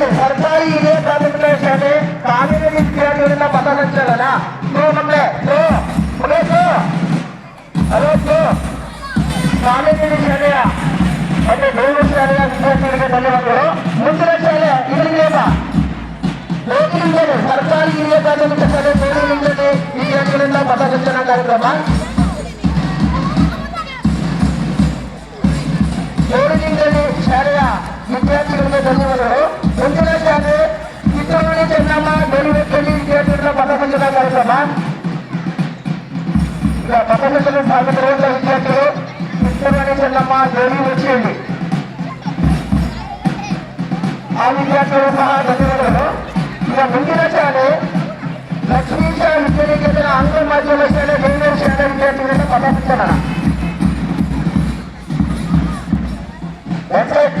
ಮುಂದಿನ ಸರ್ಕಾರಿ ಹಿರಿಯ ಪ್ರಾಥಮಿಕ ಶಾಲೆ ಕಾನೂನು ವಿದ್ಯಾರ್ಥಿಗಳಿಂದ ಪಥಸಂಚಲನ ಸೊ ನಮ್ಗೆ ಸೊ ಮುಗಿಸು ಹಲೋ ಸೊ ಕಾನೂನು ಶಾಲೆಯ ಮತ್ತೆ ನೂರು ಶಾಲೆಯ ವಿದ್ಯಾರ್ಥಿಗಳಿಗೆ ಧನ್ಯವಾದಗಳು ಮುಂದಿನ ಶಾಲೆ ಇದರಿಂದ ಗೋಧಿಲಿಂಗನೆ ಸರ್ಕಾರಿ ಹಿರಿಯ ಪ್ರಾಥಮಿಕ ಶಾಲೆ ಗೋಧಿಲಿಂಗನೆ ವಿದ್ಯಾರ್ಥಿಗಳಿಂದ ಪಥಸಂಚಲನ ಕಾರ್ಯಕ್ರಮ ಗೋಧಿಲಿಂಗನೆ ಶಾಲೆಯ విద్యార్థులకు ధన్యవాదాలు ముందుగా కానీ చిత్రమణి చెన్నమ్మ డెలివరీ పెళ్ళి విద్యార్థుల పదకొండవ కార్యక్రమ ఇలా పదకొండవ సాగిన రోజుల విద్యార్థులు చిత్రమణి చెన్నమ్మ డెలివరీ వచ్చేయండి ఆ విద్యార్థులు సహా ధన్యవాదాలు ఇక ముందుగా కానీ లక్ష్మీ శాఖ విద్యార్థుల ఆంగ్ల మాధ్యమ శాఖ డెలివరీ శాఖ విద్యార్థులకు పదకొండవ That's.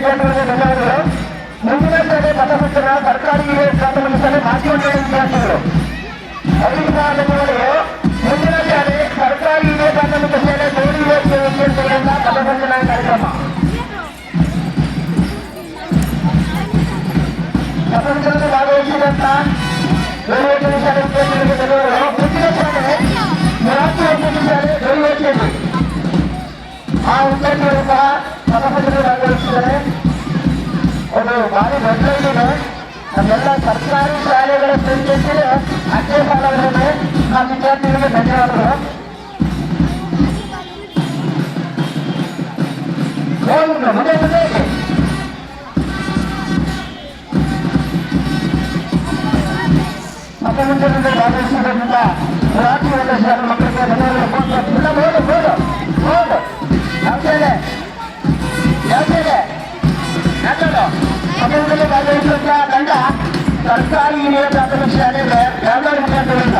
ವಿದ್ಯಾರ್ಥಿಗಳು ಮುಂದಿನ ಶಾಲೆ ಸರ್ಕಾರಿ ಪ್ರಾಥಮಿಕದಲ್ಲಿ ಮಾಜಿ ಮಂಡಳಿ ವಿದ್ಯಾರ್ಥಿಗಳು ಅಧಿಕಾರಿಗಳು ಮುಂದಿನ ಶಾಲೆ ಸರ್ಕಾರಿ ಭಾಗವಹಿಸಿದಂತ ಶಾಲೆ ಭಾಗವಹಿಸಿದ್ದಾರೆ ಒಂದು ಭಾರಿ ಬದಲಾಗಿದೆ ನಮ್ಮೆಲ್ಲ ಸರ್ಕಾರಿ ಶಾಲೆಗಳ ಸಂಖ್ಯೆಗೆ ಅಷ್ಟೇ ಸಾಲವಿದೆ ಆ ವಿದ್ಯಾರ್ಥಿಗಳಿಗೆ ಧನ್ಯವಾದಗಳು. ಮತಮಂದಿರದಲ್ಲಿ ಭಾಗವಹಿಸಿದ್ದರಿಂದ ರಾತ್ರಿ ಎಲ್ಲ ಶಾಲೆ ಭಾಗವಹಿಸಿದಂತ ತಂಡ ಸರ್ಕಾರಿ ಹಿರಿಯ ಪ್ರಾಥಮಿಕ ಶಾಲೆ ಬೆಳಗಾವಿ ವಿದ್ಯಾರ್ಥಿಗಳಿಂದ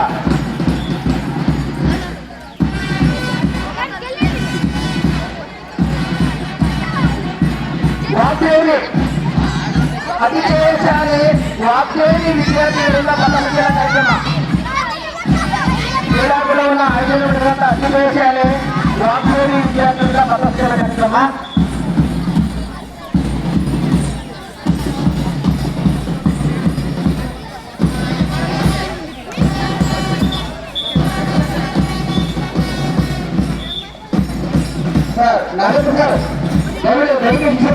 ವಾಗ್ದೇವಿ ಅತಿಥೇಯ ಶಾಲೆ ವಾಗ್ದೇವಿ ವಿದ್ಯಾರ್ಥಿಗಳಿಂದ ಪಥಸಂಚಲನ ಕಾರ್ಯಕ್ರಮ ಕ್ರೀಡಾಕೂಟವನ್ನು ಆಯೋಜನೆ ಮಾಡಿರುವಂತಹ ಅತಿಥೇಯ ಶಾಲೆ ವಾಗ್ದೇವಿ ವಿದ್ಯಾರ್ಥಿಗಳಿಂದ ಪಥಸಂಚಲನ ಕಾರ್ಯಕ್ರಮ సార్ నరేంద్ర సార్ ఎవరు ఎవరికి